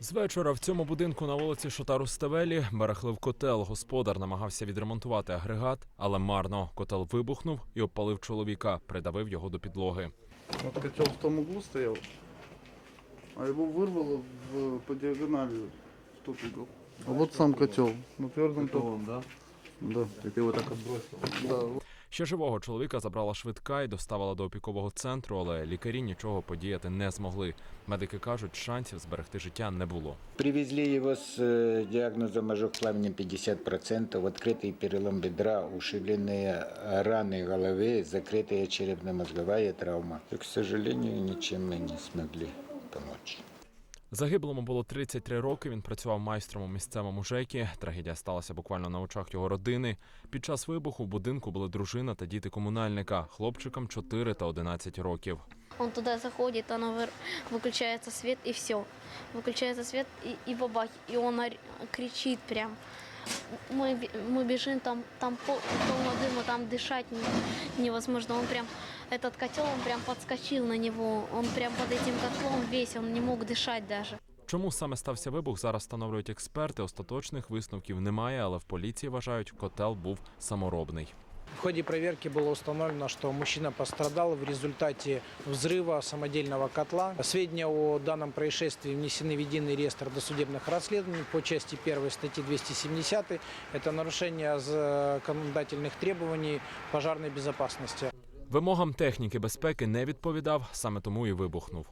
З вечора в цьому будинку на вулиці Шотару Ставелі барахлив котел. Господар намагався відремонтувати агрегат, але марно. Котел вибухнув і обпалив чоловіка, придавив його до підлоги. Вот котел в том углу стоял, а его вырвало в, по диагонали в тот угол. А вот сам котел на твердом токе. да? Да. И ты его так отбросил. да. Ще живого чоловіка забрала швидка і доставила до опікового центру, але лікарі нічого подіяти не змогли. Медики кажуть, шансів зберегти життя не було. Привезли его с э, диагнозом ожог пламени 50%, открытый перелом бедра, ушибленные раны головы, закрытая черепно-мозговая травма. И, к сожалению, ничем мы не смогли помочь. Загиблому було 33 роки. Він працював майстром у місцевому ЖЕКі. Трагедія сталася буквально на очах його родини. Під час вибуху в будинку були дружина та діти комунальника. Хлопчикам 4 та 11 років. Он туда заходит, оно выр- выключается свет и все. Выключается свет и, и бабах, и он ор- кричит прям. Мы, бе- мы бежим, там, там пол- полно дыма, там дышать не- невозможно. Он прям, этот котел, он прям подскочил на него. Он прям под этим котлом весь, он не мог дышать даже. Чому саме стався вибух, зараз встановлюють експерти. Остаточних висновків немає, але в поліції вважають, котел був саморобний. В ходе проверки было установлено, что мужчина пострадал в результате взрыва самодельного котла. Сведения о данном происшествии внесены в единый реестр досудебных расследований по части 1 статьи 270. Это нарушение законодательных требований пожарной безопасности. Вимогам техніки безпеки не відповідав, саме тому і вибухнув.